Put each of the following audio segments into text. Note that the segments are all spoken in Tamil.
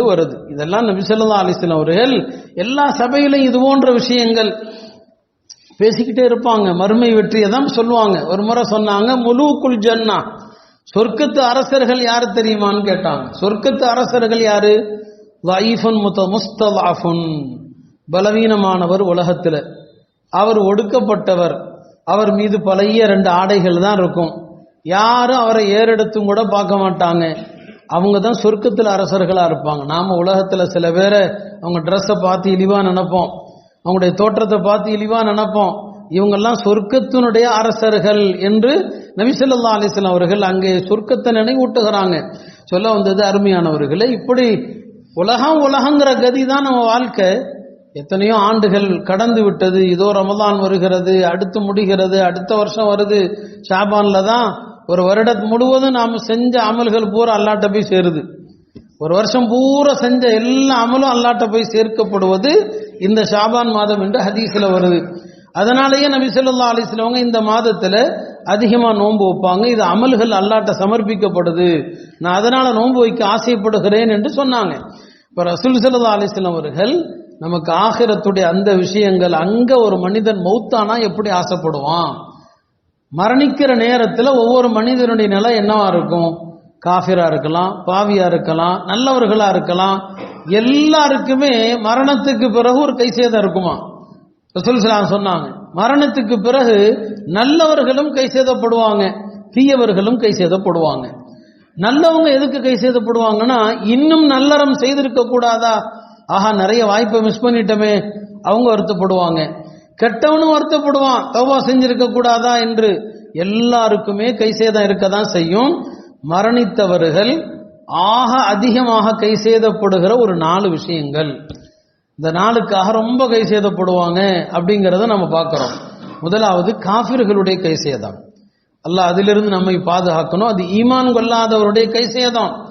வருது. இதெல்லாம் நபி சொல்லா அலிஸ்லாம் அவர்கள் எல்லா சபையிலும் இது போன்ற விஷயங்கள் பேசிக்கிட்டே இருப்பாங்க. மறுமை வெற்றியை தான் சொல்லுவாங்க. ஒரு முறை சொன்னாங்க முழுக்குள் ஜன்னா. சொர்க்கத்து அரசர்கள் யாரு தெரியுமான்னு கேட்டாங்க. சொர்க்கத்து அரசர்கள் யாரு? லைஃபுன் முத்த முஸ்தலாஃபுன். பலவீனமானவர் உலகத்துல. அவர் ஒடுக்கப்பட்டவர். அவர் மீது பழைய ரெண்டு ஆடைகள் தான் இருக்கும். யாரும் அவரை ஏறெடுத்தும் கூட பார்க்க மாட்டாங்க. அவங்க தான் சொர்க்கத்தில் அரசர்களாக இருப்பாங்க. நாம் உலகத்தில் சில பேரை அவங்க ட்ரெஸ்ஸை பார்த்து இழிவாக நினைப்போம். அவங்களுடைய தோற்றத்தை பார்த்து இழிவாக நினைப்போம். இவங்கெல்லாம் சொர்க்கத்தினுடைய அரசர்கள் என்று நபிசல்லா அலிஸ்லாம் அவர்கள் அங்கே சொர்க்கத்தை நினைவூட்டுகிறாங்க. சொல்ல வந்தது அருமையானவர்களே இப்படி உலகம் உலகங்கிற கதி தான் நம்ம வாழ்க்கை. எத்தனையோ ஆண்டுகள் கடந்து விட்டது. இதோ ரமதான் வருகிறது அடுத்து முடிகிறது அடுத்த வருஷம் வருது. ஷாபான்ல தான் ஒரு வருடம் முழுவதும் நாம் செஞ்ச அமல்கள் பூரா அல்லாட்ட போய் சேருது. ஒரு வருஷம் பூரா செஞ்ச எல்லா அமலும் அல்லாட்ட போய் சேர்க்கப்படுவது இந்த ஷாபான் மாதம் என்று ஹதீஸில் வருது. அதனாலேயே நபி சொல்லா அலிஸ்லவங்க இந்த மாதத்தில் அதிகமாக நோன்பு வைப்பாங்க. இது அமல்கள் அல்லாட்ட சமர்ப்பிக்கப்படுது. நான் அதனால் நோன்பு வைக்க ஆசைப்படுகிறேன் என்று சொன்னாங்க. இப்போ ரசூல் ஸல்லல்லாஹு அலைஹி அவர்கள் நமக்கு ஆகிரத்துடைய அந்த விஷயங்கள் அங்கே ஒரு மனிதன் மௌத்தானா எப்படி ஆசைப்படுவான்? மரணிக்கிற நேரத்தில் ஒவ்வொரு மனிதனுடைய நிலை என்னவா இருக்கும்? காஃபிரா இருக்கலாம் பாவியா இருக்கலாம் நல்லவர்களா இருக்கலாம். எல்லாருக்குமே மரணத்துக்கு பிறகு ஒரு கை சேதம் இருக்குமா சொன்னாங்க. மரணத்துக்கு பிறகு நல்லவர்களும் கை சேதப்படுவாங்க தீயவர்களும் கை சேதப்படுவாங்க நல்லவங்க எதுக்கு கை சேதப்படுவாங்கன்னா இன்னும் நல்லறம் செய்திருக்க கூடாதா ஆஹா நிறைய வாய்ப்பை மிஸ் பண்ணிட்டோமே அவங்க வருத்தப்படுவாங்க. கெட்டவனும் வருத்தப்படுவான். தவா செஞ்சிருக்க கூடாதா என்று எல்லாருக்குமே கை சேதம் இருக்கதான் செய்யும். மரணித்தவர்கள் ஆக அதிகமாக கை சேதப்படுகிற ஒரு நாலு விஷயங்கள். இந்த நாளுக்காக ரொம்ப கை சேதப்படுவாங்க அப்படிங்கிறத நம்ம பார்க்கிறோம். முதலாவது காபிர்களுடைய கை சேதம். அல்ல அதிலிருந்து நம்மை பாதுகாக்கணும். அது ஈமான் கொள்ளாதவருடைய கை சேதம்.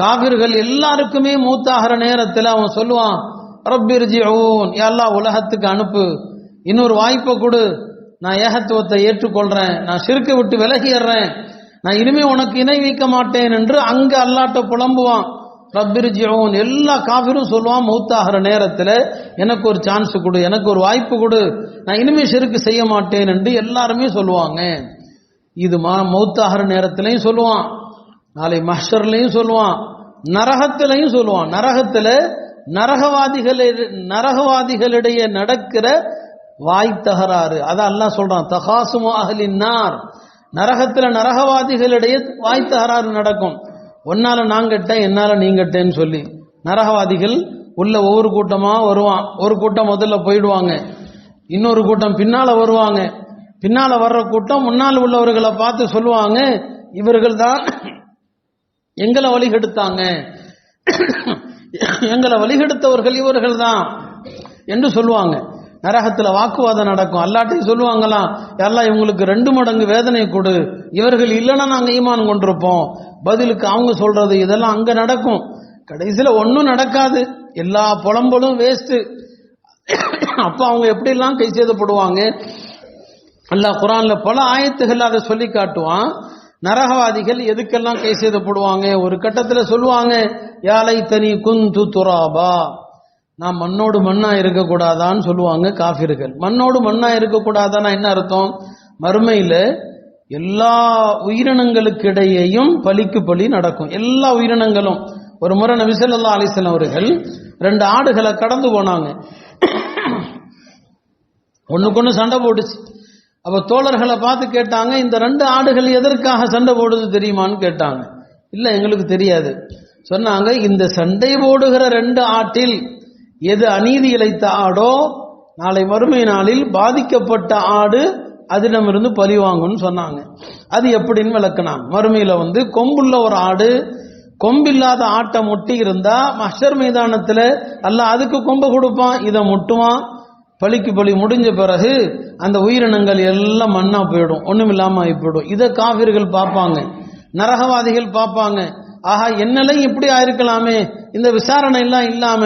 காபிர்கள் எல்லாருக்குமே மூத்தாகிற நேரத்தில் அவன் சொல்லுவான் ரப்பிர்ஜிஊன். எல்லா உலகத்துக்கு அனுப்பு. இன்னொரு வாய்ப்பை கொடு. நான் ஏகத்துவத்தை ஏற்றுக்கொள்றேன். நான் சிறுக்கை விட்டு விலகிடுறேன் நான் இனிமே உனக்கு இணை வைக்க மாட்டேன் என்று அங்கே அல்லாட்ட புலம்புவான். ரப்பிர்ஜிஊன். எல்லா காபிரும் சொல்லுவான் மௌத்தாகிற நேரத்தில் எனக்கு ஒரு சான்ஸ் கொடு. எனக்கு ஒரு வாய்ப்பு கொடு. நான் இனிமே சிறுக்கு செய்ய மாட்டேன் என்று எல்லாருமே சொல்லுவாங்க. இது மா மௌத்தாகிற நேரத்திலையும் சொல்லுவான். நாளை மஹர்லையும் சொல்லுவான். நரகத்திலையும் சொல்லுவான். நரகத்தில் நரகவாதிகள் நரகவாதிகளிடையே நடக்கிற வாய் தகராறு. அதான் அல்லாஹ் சொல்றான் தகாசுமோ அகலின் நரகத்துல நரகவாதிகளிடையே வாய் தகராறு நடக்கும். ஒன்னால நான் என்னால நீங்கட்டேன்னு சொல்லி. நரகவாதிகள் உள்ள ஒவ்வொரு கூட்டமா வருவான். ஒரு கூட்டம் முதல்ல போயிடுவாங்க. இன்னொரு கூட்டம் பின்னால வருவாங்க. பின்னால வர்ற கூட்டம் முன்னால் உள்ளவர்களை பார்த்து சொல்லுவாங்க இவர்கள் தான் எங்களை வழிகெடுத்தாங்க. எங்களை வழிகெடுத்தவர்கள் இவர்கள் தான் என்று சொல்லுவாங்க. நரகத்தில் வாக்குவாதம் நடக்கும். அல்லாட்டையும் சொல்லுவாங்களாம் எல்லாம் இவங்களுக்கு ரெண்டு மடங்கு வேதனை கொடு. இவர்கள் இல்லைன்னா நாங்கள் ஈமான் கொண்டிருப்போம். பதிலுக்கு அவங்க சொல்றது இதெல்லாம் அங்கே நடக்கும். கடைசியில் ஒன்றும் நடக்காது. எல்லா புலம்பலும் வேஸ்ட்டு அப்போ அவங்க எப்படிலாம் கை செய்தப்படுவாங்க அல்லாஹ் குரான்ல பல ஆயத்துகள் அதை சொல்லி காட்டுவான். நரகவாதிகள் எதுக்கெல்லாம் கை செய்தப்படுவாங்க ஒரு கட்டத்தில் சொல்லுவாங்க யாலை தனி குந்து துராபா. நான் மண்ணோடு மண்ணா இருக்கக்கூடாதான்னு சொல்லுவாங்க காஃபிர்கள். மண்ணோடு மண்ணா இருக்கக்கூடாதான்னா என்ன அர்த்தம்? மறுமையில எல்லா உயிரினங்களுக்கு இடையேயும் பலிக்கு பலி நடக்கும். எல்லா உயிரினங்களும். ஒரு முறை நபிசல்லா ஸல்லல்லாஹு அவர்கள் ரெண்டு ஆடுகளை கடந்து போனாங்க. ஒண்ணுக்கொண்ணு சண்டை போட்டுச்சு. அப்ப தோழர்களை பார்த்து கேட்டாங்க இந்த ரெண்டு ஆடுகள் எதற்காக சண்டை போடுது தெரியுமான்னு கேட்டாங்க. இல்ல எங்களுக்கு தெரியாது. சொன்னாங்க இந்த சண்டை போடுகிற ரெண்டு ஆட்டில் எது அநீதி இழைத்த ஆடோ நாளை மறுமை நாளில் பாதிக்கப்பட்ட ஆடு அதிடமிருந்து பழி வாங்கும்னு சொன்னாங்க. அது எப்படின்னு விளக்குனாங்க. மறுமையில வந்து கொம்புள்ள ஒரு ஆடு கொம்பில்லாத ஆட்டை முட்டி இருந்தா மஷர் மைதானத்துல அல்ல அதுக்கு கொம்பு கொடுப்பான் இதை முட்டுவான். பழிக்கு பழி முடிஞ்ச பிறகு அந்த உயிரினங்கள் எல்லாம் மண்ணா போயிடும் ஒண்ணும் இல்லாம ஆகி போயிடும். இதை காவிர்கள் பார்ப்பாங்க நரகவாதிகள் பார்ப்பாங்க. ஆஹா என்னெல்லாம் இப்படி ஆயிருக்கலாமே இந்த விசாரணை எல்லாம் இல்லாம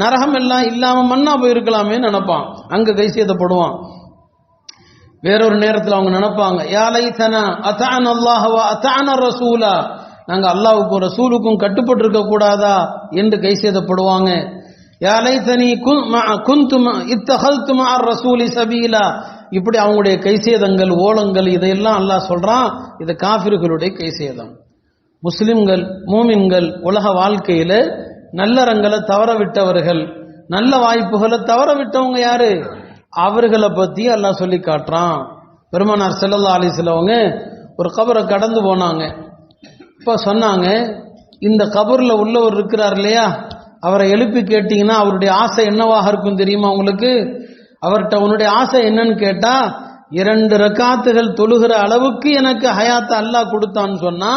நரகம் எல்லாம் இல்லாமல் மண்ணா போயிருக்கலாமே நினைப்பான். அங்க கைசேதப்படுவான் வேறொரு நேரத்தில் அவங்க நினைப்பாங்க யாலை தனா அல்லாஹவா அத்தான ரசூலா? நாங்க அல்லாவுக்கும் ரசூலுக்கும் கட்டுப்பட்டு இருக்க கூடாதா என்று கை செய்தப்படுவாங்க யாலைத்தனி குந்து ரசூலி சபீலா? இப்படி அவங்களுடைய கைசேதங்கள் ஓலங்கள் இதையெல்லாம் அல்லாஹ் சொல்றான். இது காபிர்களுடைய கைசேதம் முஸ்லிம்கள் மூமின்கள் உலக வாழ்க்கையில் நல்லறங்களை தவற விட்டவர்கள் நல்ல வாய்ப்புகளை தவற விட்டவங்க யாரு? அவர்களை பத்தி எல்லாம் சொல்லி காட்டுறான். பெருமனார் செல்லல்லா அலிஸ்லவங்க ஒரு கபரை கடந்து போனாங்க. இப்ப சொன்னாங்க இந்த கபரில் உள்ளவர் இருக்கிறார் இல்லையா? அவரை எழுப்பி கேட்டீங்கன்னா அவருடைய ஆசை என்னவாக இருக்கும் தெரியுமா உங்களுக்கு? அவர்கிட்ட உன்னுடைய ஆசை என்னன்னு கேட்டா இரண்டு ரக்காத்துகள் தொழுகிற அளவுக்கு எனக்கு ஹயாத்த அல்லாஹ் கொடுத்தான்னு சொன்னா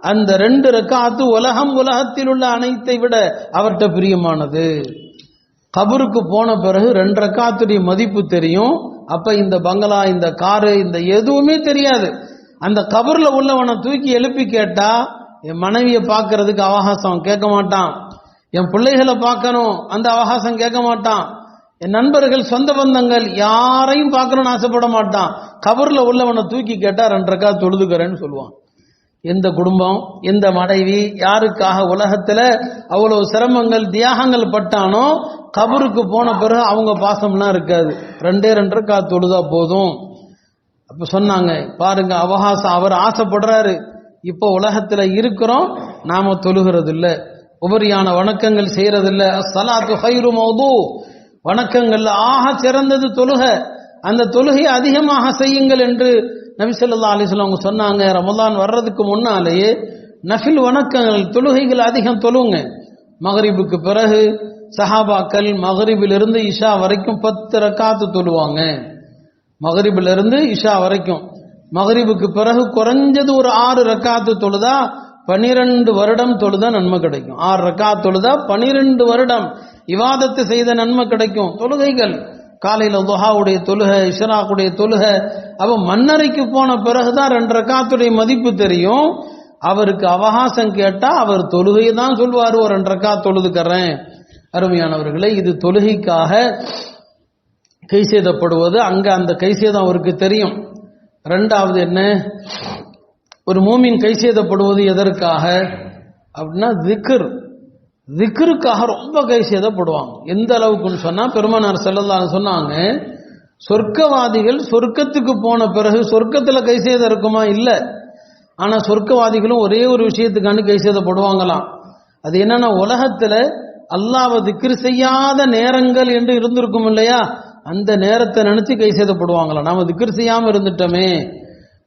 அந்த ரெண்டு ரக்காத்து உலகம் உலகத்தில் உள்ள அனைத்தை விட அவர்கிட்ட பிரியமானது. கபருக்கு போன பிறகு ரெண்டு ரக்காத்துடைய மதிப்பு தெரியும். அப்ப இந்த பங்களா இந்த காரு இந்த எதுவுமே தெரியாது. அந்த கபர்ல உள்ளவனை தூக்கி எழுப்பி கேட்டா என் மனைவியை பார்க்கறதுக்கு அவகாசம் கேட்க மாட்டான். என் பிள்ளைகளை பார்க்கணும் அந்த அவகாசம் கேட்க மாட்டான். என் நண்பர்கள் சொந்த பந்தங்கள் யாரையும் பார்க்கணும்னு ஆசைப்பட மாட்டான். கபரில் உள்ளவனை தூக்கி கேட்டா ரெண்டரைக்கா தொழுதுக்கிறேன்னு சொல்லுவான். எந்த குடும்பம் எந்த மனைவி யாருக்காக உலகத்துல அவ்வளவு சிரமங்கள் தியாகங்கள் பட்டானோ கபருக்கு போன பிறகு அவங்க பாசம்லாம் இருக்காது. ரெண்டே ரெண்டரைக்கா தொழுதா போதும். அப்ப சொன்னாங்க பாருங்க அவகாசம் அவர் ஆசைப்படுறாரு. இப்போ உலகத்துல இருக்கிறோம் நாம தொழுகிறது இல்லை உபரியான வணக்கங்கள் செய்யறதில்லை. சலாத்து ஹைரு மௌதூ. வணக்கங்கள்ல ஆக சிறந்தது தொழுக. அந்த தொழுகையை அதிகமாக செய்யுங்கள் என்று நபிசல்லா அலிஸ்லாம் அவங்க சொன்னாங்க. ரமதான் வர்றதுக்கு முன்னாலேயே நஃபில் வணக்கங்கள் தொழுகைகள் அதிகம் தொழுங்க. மகரிபுக்கு பிறகு சஹாபாக்கள் மகரிபிலிருந்து இஷா வரைக்கும் பத்து ரக்காத்து தொழுவாங்க. மகரிபிலிருந்து இஷா வரைக்கும். மகரிபுக்கு பிறகு குறைஞ்சது ஒரு ஆறு ரக்காத்து தொழுதா பனிரெண்டு வருடம் தொழுதா நன்மை கிடைக்கும். ஆறு ரக்கா தொழுதா பனிரெண்டு வருடம். இவாதத்து செய்த நன்மை கிடைக்கும். தொழுகைகள். காலையில் துஹாவுடைய தொழுகை இஷராக்குடைய தொழுகை. அவ மன்னரைக்கு போன பிறகுதான் ரெண்டரை காத்துடைய மதிப்பு தெரியும். அவருக்கு அவகாசம் கேட்டா அவர் தொழுகையை தான் சொல்வார். ஒரு ரெண்டரை கா தொழுதுக்கறேன். அருமையானவர்களே இது தொழுகைக்காக கை செய்தப்படுவது அங்க அந்த கை சேதம் அவருக்கு தெரியும். ரெண்டாவது என்ன? ஒரு மூமின் கை செய்தப்படுவது எதற்காக? அப்படின்னா திக்ர். திக்ருக்காக ரொம்ப கை செய்தப்படுவாங்க எந்த அளவுக்குன்னு சொன்னா பெருமானார் செல்லலாம் சொன்னாங்க சொர்க்கவாதிகள் சொர்க்கத்துக்கு போன பிறகு சொர்க்கத்துல கை செய்த இருக்குமா? இல்ல. ஆனா சொர்க்கவாதிகளும் ஒரே ஒரு விஷயத்துக்காண்டு கை செய்தப்படுவாங்களாம் அது என்னன்னா உலகத்துல அல்லாவை திக்ரு செய்யாத நேரங்கள் என்று இருந்திருக்கும் இல்லையா? அந்த நேரத்தை நினைச்சு கை செய்தப்படுவாங்களாம் நாம திக்ரு செய்யாம இருந்துட்டோமே.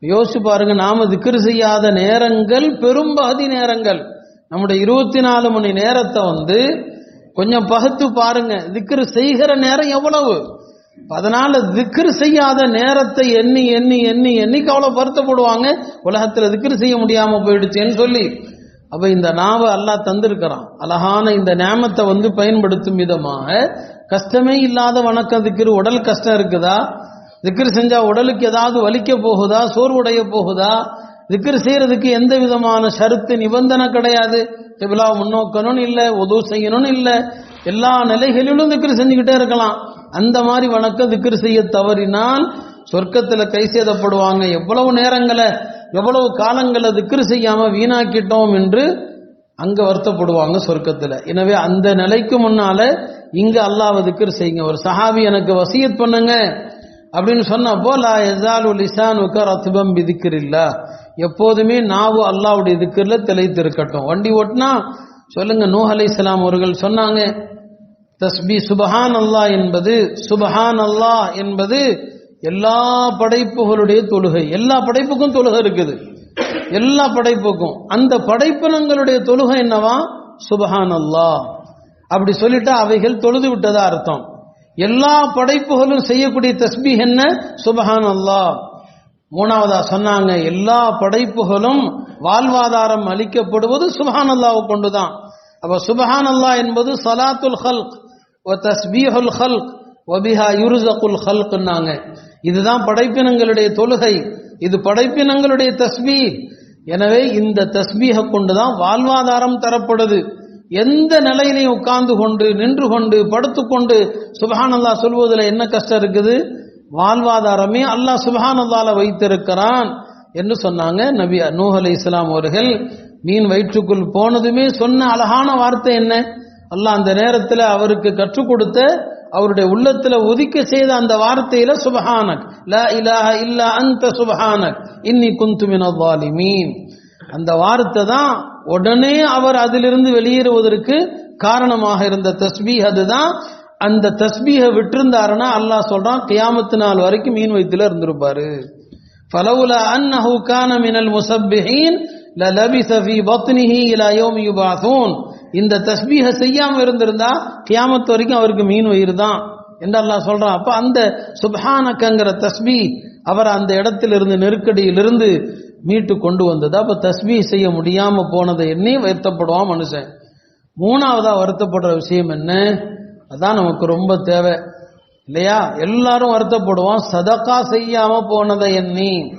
யோசிச்சு பாருங்க நாம திக்ரு செய்யாத நேரங்கள் பெரும்பாதி நேரங்கள். நம்முடைய இருபத்தி நாலு மணி நேரத்தை வந்து கொஞ்சம் பகுத்து பாருங்க. திக்ரு செய்கிற நேரம் எவ்வளவு? அதனால திக்ரு செய்யாத நேரத்தை எண்ணி எண்ணி எண்ணி எண்ணி அவ்வளவு வருத்தப்படுவாங்க உலகத்துல திக்ரு செய்ய முடியாம போயிடுச்சேன்னு சொல்லி. அப்ப இந்த நாவ அல்லா தந்திருக்கிறான். அழகான இந்த நேமத்தை வந்து பயன்படுத்தும் விதமாக கஷ்டமே இல்லாத வணக்கம் திக்ரு. உடல் கஷ்டம் இருக்குதா? திக்ரு செஞ்சா உடலுக்கு ஏதாவது வலிக்க போகுதா? சோர்வுடைய போகுதா? திக்ரு செய்யறதுக்கு எந்த விதமான ஷருத்து நிபந்தனை கிடையாது. கிபிலா முன்னோக்கணும்னு இல்லை உதவு செய்யணும்னு இல்லை. எல்லா நிலைகளிலும் திக்ரு செஞ்சுக்கிட்டே இருக்கலாம். அந்த மாதிரி வணக்கம் திக்ரு செய்ய தவறினால் சொர்க்கத்தில் கை சேதப்படுவாங்க. எவ்வளவு நேரங்களை எவ்வளவு காலங்களை திக்ரு செய்யாம வீணாக்கிட்டோம் என்று அங்க வருத்தப்படுவாங்க சொர்க்கத்தில். எனவே அந்த நிலைக்கு முன்னால இங்க அல்லாஹ் திக்ரு செய்யுங்க. ஒரு சஹாபி எனக்கு வசியத் பண்ணுங்க அப்படின்னு சொன்னப்போ லா எசாலு லிசானுக்க ரத்துபம் விதிக்கிறில்லா எப்போதுமே நாவு அல்லாவுடைய திக்கர்ல தெளித்து இருக்கட்டும் வண்டி ஓட்டினா சொல்லுங்க நூ அலை அவர்கள் சொன்னாங்க தஸ்பி சுபஹான் அல்லாஹ் என்பது சுபஹான் அல்லாஹ் என்பது எல்லா படைப்புகளுடைய தொழுகை. எல்லா படைப்புக்கும் தொழுகை இருக்குது. எல்லா படைப்புக்கும். அந்த படைப்பினங்களுடைய தொழுகை என்னவா? சுபஹான் அல்லாஹ் அப்படி சொல்லிட்டா அவைகள் தொழுது விட்டதா அர்த்தம். எல்லா படைப்புகளும் செய்யக்கூடிய தஸ்பி என்ன? சுபஹான் அல்லாஹ் மூணாவதா சொன்னாங்க எல்லா படைப்புகளும் வாழ்வாதாரம் அளிக்கப்படுவது சுபஹான் அல்லாவை கொண்டுதான். அப்ப சுபஹான் அல்லா என்பது சலாத்துல் ஹல்க் ஒ தஸ்பீஹுல் ஹல்க் ஒபிஹா யுருசகுல் ஹல்க்னாங்க இதுதான் படைப்பினங்களுடைய தொழுகை. இது படைப்பினங்களுடைய தஸ்பீ எனவே இந்த தஸ்பீகை கொண்டுதான் வாழ்வாதாரம் தரப்படுது. எந்த நிலையிலையும் உட்கார்ந்து கொண்டு நின்று கொண்டு படுத்துக்கொண்டு சுபஹான் சொல்வதில் என்ன கஷ்டம் இருக்குது? வாழ்வாதாரமே அல்லாஹ் சுபஹான் வைத்திருக்கிறான் என்று சொன்னாங்க நபி நூஹ் அலி இஸ்லாம் அவர்கள். மீன் வயிற்றுக்குள் போனதுமே சொன்ன அழகான வார்த்தை என்ன? அல்லாஹ் அந்த நேரத்தில் அவருக்கு கற்றுக் கொடுத்த அவருடைய உள்ளத்துல ஒதுக்க செய்த அந்த வார்த்தையில சுபஹானக். லா இலாஹ இல்லா அந்த சுபஹானக். இன்னி குந்து மீன் அந்த வார்த்தை தான் உடனே அவர் அதிலிருந்து வெளியேறுவதற்கு காரணமாக இருந்த தஸ்பீஹ் அதுதான். அந்த தஸ்பீகை விட்டிருந்தாருன்னா அல்லாஹ் சொல்கிறான் கியாமத்து நாள் வரைக்கும் மீன் வயிற்றுல இருந்திருப்பாரு. பலவுல அன்னஹு கான மினல் முசப்பிஹீன் லலபிச ஃபி பத்னிஹி இலா இந்த தஸ்பீக செய்யாமல் இருந்திருந்தா கியாமத்து வரைக்கும் அவருக்கு மீன் வயிறு தான் என்று அல்லாஹ் சொல்கிறான் அப்போ அந்த சுபஹானக்கங்கிற தஸ்பி அவர் அந்த இடத்திலிருந்து நெருக்கடியிலிருந்து மீட்டு கொண்டு வந்தது. அப்போ தஸ்பி செய்ய முடியாமல் போனதை எண்ணி வருத்தப்படுவான் மனுஷன். மூணாவதாக வருத்தப்படுற விஷயம் என்ன? அதான் நமக்கு ரொம்ப தேவை. இல்லையா? எல்லாரும் வருத்தப்படுவோம். சதக்கா செய்யாம போனதை எண்ணி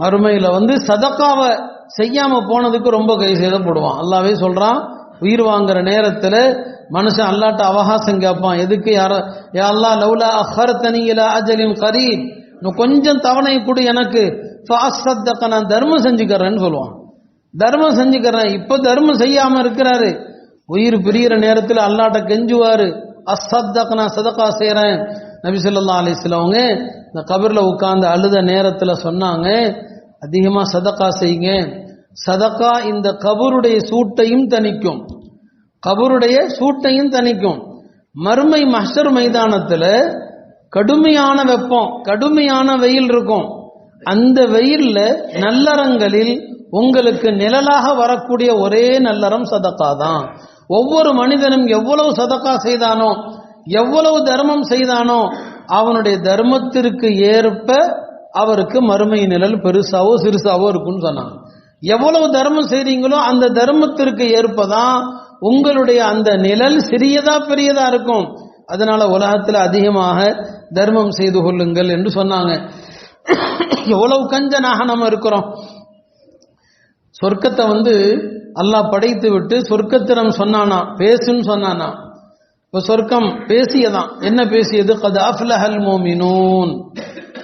மறுமையில வந்து சதக்காவை செய்யாம போனதுக்கு ரொம்ப கை சேதப்படுவான். அல்லாவே சொல்றான் உயிர் வாங்குற நேரத்துல மனுஷன் அல்லாட்ட அவகாசம் கேட்பான். எதுக்கு யார யா அல்லா லவ்லா அஹர்தனி இலா அஜலின் கரீப். இன்னும் கொஞ்சம் தவணை கொடு எனக்கு. நான் தர்மம் செஞ்சுக்கிறேன்னு சொல்லுவான். தர்மம் செஞ்சுக்கிறேன். இப்ப தர்மம் செய்யாம இருக்கிறாரு. உயிர் பிரிகிற நேரத்தில் அல்லாட்ட கெஞ்சுவாரு. அசத்தக்க நான் சதக்கா செய்கிறேன் நபிசல்லா அலிஸ்லவங்க இந்த கபர்ல உட்கார்ந்து அழுத நேரத்தில் சொன்னாங்க அதிகமாக சதக்கா செய்யுங்க. சதக்கா இந்த கபருடைய சூட்டையும் தணிக்கும். கபருடைய சூட்டையும் தணிக்கும். மறுமை மஹர் மைதானத்தில் கடுமையான வெப்பம் கடுமையான வெயில் இருக்கும். அந்த வெயில்ல நல்லறங்களில் உங்களுக்கு நிழலாக வரக்கூடிய ஒரே நல்லறம் சதக்கா தான். ஒவ்வொரு மனிதனும் எவ்வளவு சதக்கா செய்தானோ எவ்வளவு தர்மம் செய்தானோ அவனுடைய தர்மத்திற்கு ஏற்ப அவருக்கு மறுமை நிழல் பெருசாவோ சிறுசாவோ இருக்கும்னு சொன்னான் எவ்வளவு தர்மம் செய்றீங்களோ அந்த தர்மத்திற்கு ஏற்பதான் உங்களுடைய அந்த நிழல் சிறியதா பெரியதா இருக்கும். அதனால உலகத்தில் அதிகமாக தர்மம் செய்து கொள்ளுங்கள் என்று சொன்னாங்க. எவ்வளவு கஞ்சனாக நம்ம இருக்கிறோம். சொர்க்கத்தை வந்து அல்லாஹ் படைத்து விட்டு சொர்க்கத்திடம் சொன்னானா? பேசுன்னு சொன்னானா? இப்ப சொர்க்கம் பேசியதான். என்ன பேசியது? கது அஃப்லஹல் மோமினூன்.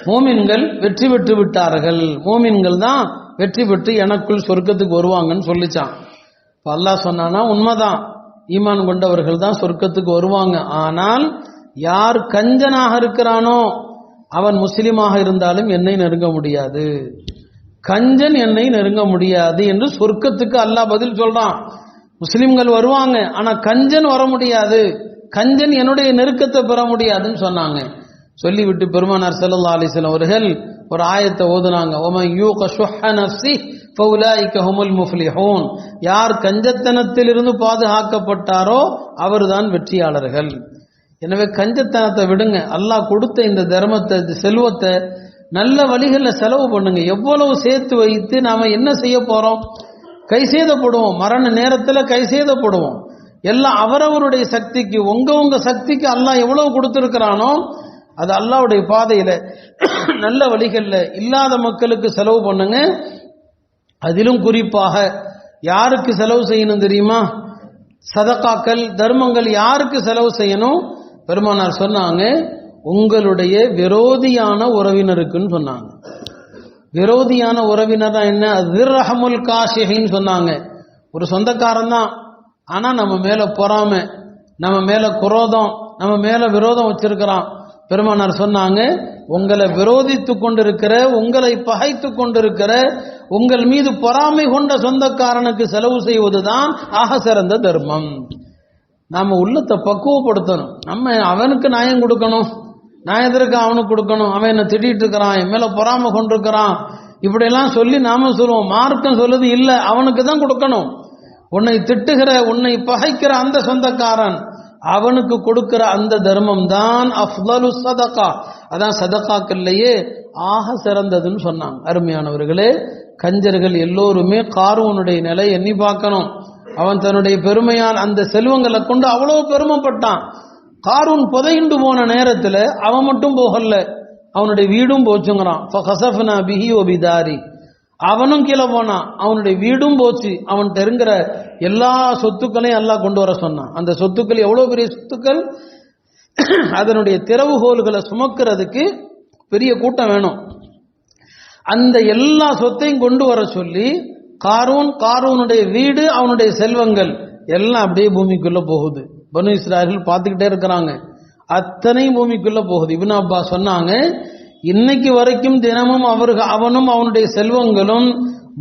மோமின்கள் வெற்றி பெற்று விட்டார்கள். மோமின்கள் தான் வெற்றி பெற்று எனக்குள் சொர்க்கத்துக்கு வருவாங்கன்னு சொல்லிச்சான். இப்ப அல்லாஹ் சொன்னானா? உண்மைதான். ஈமான் கொண்டவர்கள் தான் சொர்க்கத்துக்கு வருவாங்க. ஆனால் யார் கஞ்சனாக இருக்கிறானோ அவன் முஸ்லிமாக இருந்தாலும் என்னை நெருங்க முடியாது. கஞ்சன் என்னை நெருங்க முடியாது என்று சொர்க்கத்துக்கு அல்லாஹ் பதில் சொல்றான். முஸ்லிம்கள் வருவாங்க ஆனா கஞ்சன் வர முடியாது. கஞ்சன் என்னுடைய நெருக்கத்தை பெற முடியாதுன்னு சொன்னாங்க. சொல்லிவிட்டு பெருமானார் செல்லல்லா அலிஸ்லாம் அவர்கள் ஒரு ஆயத்தை ஓதுனாங்க. ஒமன் யூக ஷுஹ முஃப்லிஹூன். யார் கஞ்சத்தனத்திலிருந்து பாதுகாக்கப்பட்டாரோ அவர்தான் வெற்றியாளர்கள். எனவே கஞ்சத்தனத்தை விடுங்க. அல்லாஹ் கொடுத்த இந்த தர்மத்தை செல்வத்தை நல்ல வழிகளில் செலவு பண்ணுங்க. எவ்வளவு சேர்த்து வைத்து நாம என்ன செய்ய போறோம்? கை சேதப்படுவோம். மரண நேரத்தில் கை சேதப்படுவோம். எல்லாம் அவரவருடைய சக்திக்கு உங்க உங்க சக்திக்கு அல்லாஹ் எவ்வளவு கொடுத்துருக்கிறானோ அது அல்லாவுடைய பாதையில நல்ல வழிகளில் இல்லாத மக்களுக்கு செலவு பண்ணுங்க. அதிலும் குறிப்பாக யாருக்கு செலவு செய்யணும் தெரியுமா? சதக்காக்கள் தர்மங்கள் யாருக்கு செலவு செய்யணும்? பெருமானார் சொன்னாங்க உங்களுடைய விரோதியான உறவினருக்குன்னு சொன்னாங்க. விரோதியான உறவினர் என்ன? திர்ரஹமுல் காஷிஹின்னு சொன்னாங்க. ஒரு சொந்தக்காரன் தான் ஆனா நம்ம மேல பொறாம நம்ம மேல குரோதம் நம்ம மேல விரோதம் வச்சிருக்கிறான். பெருமானார் சொன்னாங்க உங்களை விரோதித்து கொண்டிருக்கிற உங்களை பகைத்து கொண்டிருக்கிற உங்கள் மீது பொறாமை கொண்ட சொந்தக்காரனுக்கு செலவு செய்வதுதான் ஆக சிறந்த தர்மம். நாம உள்ளத்தை பக்குவப்படுத்தணும். நம்ம அவனுக்கு நியாயம் கொடுக்கணும். நான் எதற்கு அவனுக்கு கொடுக்கணும்? அவன் என்ன திட்டிட்டு இருக்கிறான் என் மேல பொறாம கொண்டிருக்கிறான். இப்படியெல்லாம் சொல்லி நாம சொல்லுவோம். மார்க்கம் சொல்லுது இல்ல அவனுக்கு தான் கொடுக்கணும். உன்னை திட்டுகிற உன்னை பகைக்கிற அந்த சொந்தக்காரன் அவனுக்கு கொடுக்கிற அந்த தர்மம் தான் அஃலலு சதகா. அதான் சதகாக்கள்லயே ஆக சிறந்ததுன்னு சொன்னாங்க. அருமையானவர்களே கஞ்சர்கள் எல்லோருமே கார்வனுடைய நிலை எண்ணி பார்க்கணும். அவன் தன்னுடைய பெருமையால் அந்த செல்வங்களை கொண்டு அவ்வளவு பெருமைப்பட்டான். காரூன் புதையுண்டு போன நேரத்தில் அவன் மட்டும் போகல. அவனுடைய வீடும் போச்சுங்கிறான். பிஹி ஒபிதாரி அவனும் கீழே போனான். அவனுடைய வீடும் போச்சு. அவன் இருக்கிற எல்லா சொத்துக்களையும் எல்லாம் கொண்டு வர சொன்னான். அந்த சொத்துக்கள் எவ்வளோ பெரிய சொத்துக்கள்? அதனுடைய திறவுகோல்களை சுமக்கிறதுக்கு பெரிய கூட்டம் வேணும். அந்த எல்லா சொத்தையும் கொண்டு வர சொல்லி காரூன் காரூனுடைய வீடு அவனுடைய செல்வங்கள் எல்லாம் அப்படியே பூமிக்குள்ள போகுது. பனு இஸ்ராயர்கள் பார்த்துக்கிட்டே இருக்கிறாங்க. அத்தனை பூமிக்குள்ள போகுது. இபின் அப்பா சொன்னாங்க இன்னைக்கு வரைக்கும் தினமும் அவர்கள் அவனும் அவனுடைய செல்வங்களும்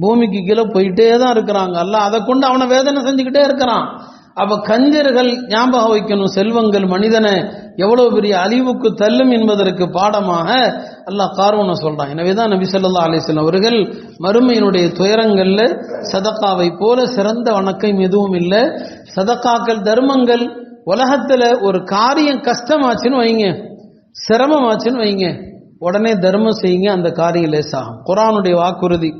பூமிக்கு கீழே போயிட்டே தான் இருக்கிறாங்க. அல்ல அதை கொண்டு அவனை வேதனை செஞ்சுக்கிட்டே இருக்கிறான். அப்ப கஞ்சர்கள் ஞாபகம் வைக்கணும். செல்வங்கள் மனிதனை எவ்வளவு பெரிய அழிவுக்கு தள்ளும் என்பதற்கு பாடமாக அல்லாஹ் காரணம் சொல்றான். எனவேதான் நபி ஸல்லல்லாஹு அலைஹி அவர்கள் மறுமையினுடைய துயரங்கள்ல சதக்காவை போல சிறந்த வணக்கம் எதுவும் இல்லை. சதக்காக்கள் தர்மங்கள் உலகத்தில் ஒரு காரியம் கஷ்டமாச்சுன்னு வைங்க. சிரமமாச்சுன்னு வைங்க. உடனே தர்மம் செய்யுங்க அந்த காரியம் லேசாகும். குரானுடைய வாக்குறுதி.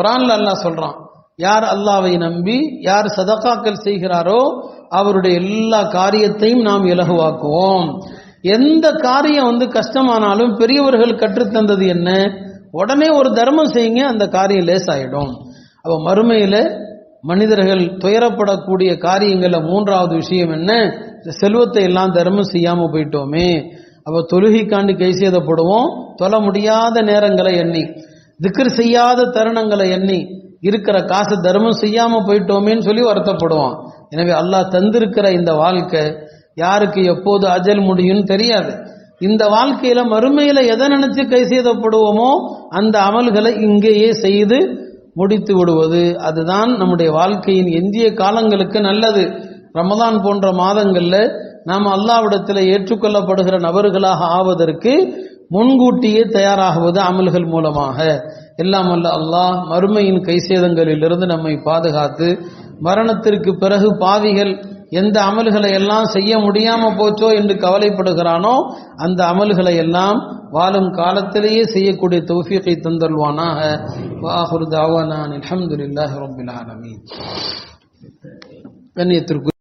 குரான்ல அல்லாஹ் சொல்றான் யார் அல்லாவை நம்பி யார் சதக்காக்கள் செய்கிறாரோ அவருடைய எல்லா காரியத்தையும் நாம் இலகுவாக்குவோம். எந்த காரியம் வந்து கஷ்டமானாலும் பெரியவர்கள் கற்றுத்தந்தது என்ன? உடனே ஒரு தர்மம் செய்யுங்க அந்த காரியம் லேசாயிடும். அப்போ மறுமையில் மனிதர்கள் துயரப்படக்கூடிய காரியங்கள மூன்றாவது விஷயம் என்ன? செல்வத்தை எல்லாம் தர்மம் செய்யாம போயிட்டோமே. அப்ப தொழுகைக்காண்டி கை செய்தப்படுவோம் தொல முடியாத நேரங்களை எண்ணி திக்ர் செய்யாத தருணங்களை எண்ணி இருக்கிற காசு தர்மம் செய்யாம போயிட்டோமேன்னு சொல்லி வருத்தப்படுவான். எனவே அல்லாஹ் தந்திருக்கிற இந்த வாழ்க்கை யாருக்கு எப்போது அஜல் முடியும்னு தெரியாது. இந்த வாழ்க்கையில மறுமையில எதை நினைச்சு கை செய்தப்படுவோமோ அந்த அமல்களை இங்கேயே செய்து முடித்து விடுவது அதுதான் நம்முடைய வாழ்க்கையின் எஞ்சிய காலங்களுக்கு நல்லது. ரமதான் போன்ற மாதங்களில் நாம் அல்லாவிடத்தில் ஏற்றுக்கொள்ளப்படுகிற நபர்களாக ஆவதற்கு முன்கூட்டியே தயாராகுவது அமல்கள் மூலமாக. எல்லாம் அல்ல அல்லாஹ் மறுமையின் கைசேதங்களிலிருந்து நம்மை பாதுகாத்து மரணத்திற்கு பிறகு பாவிகள் எந்த அமல்களை எல்லாம் செய்ய முடியாம போச்சோ என்று கவலைப்படுகிறானோ அந்த அமல்களை எல்லாம் வாழும் காலத்திலேயே செய்யக்கூடிய தௌஃபீகை தந்தல்வானாக வாஹுர் தாவானான் அல்ஹம்துலில்லாஹி ரப்பில் ஆலமீன். கண்ணியத்திற்கு